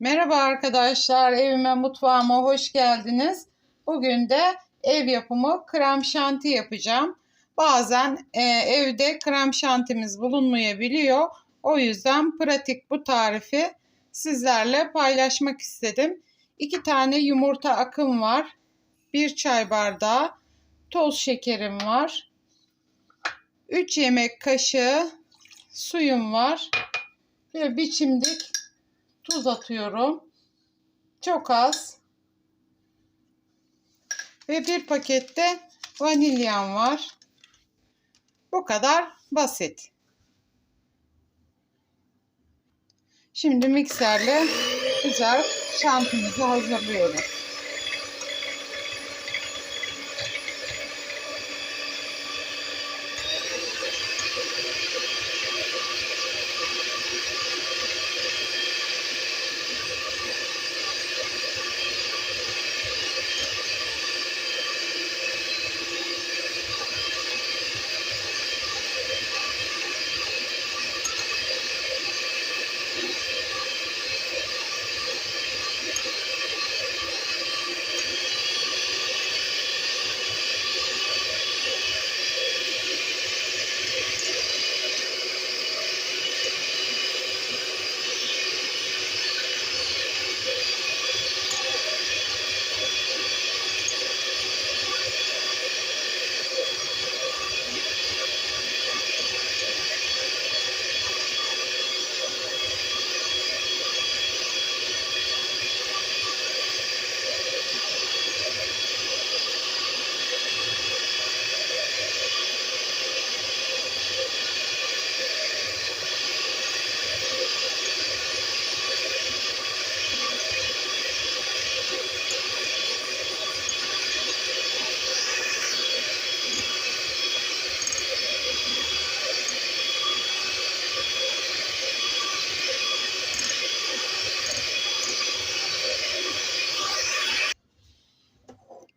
Merhaba arkadaşlar, evime mutfağıma hoş geldiniz. Bugün de ev yapımı krem şanti yapacağım. Bazen e, evde krem şantimiz bulunmayabiliyor. O yüzden pratik bu tarifi sizlerle paylaşmak istedim. İki tane yumurta akım var. Bir çay bardağı toz şekerim var. 3 yemek kaşığı suyum var. Ve bir çimdik tuz atıyorum. Çok az. Ve bir pakette vanilyam var. Bu kadar basit. Şimdi mikserle güzel şantimizi hazırlıyoruz.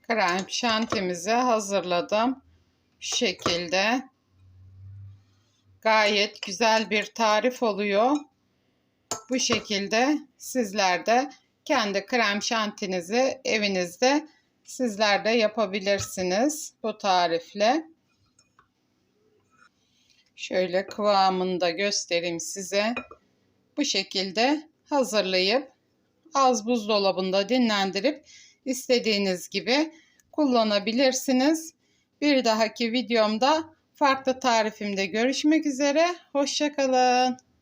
Krem şantimizi hazırladım. Şu şekilde. Gayet güzel bir tarif oluyor. Bu şekilde sizler de kendi krem şantinizi evinizde sizler de yapabilirsiniz bu tarifle. Şöyle kıvamını da göstereyim size. Bu şekilde hazırlayıp az buzdolabında dinlendirip istediğiniz gibi kullanabilirsiniz. Bir dahaki videomda farklı tarifimde görüşmek üzere. Hoşçakalın.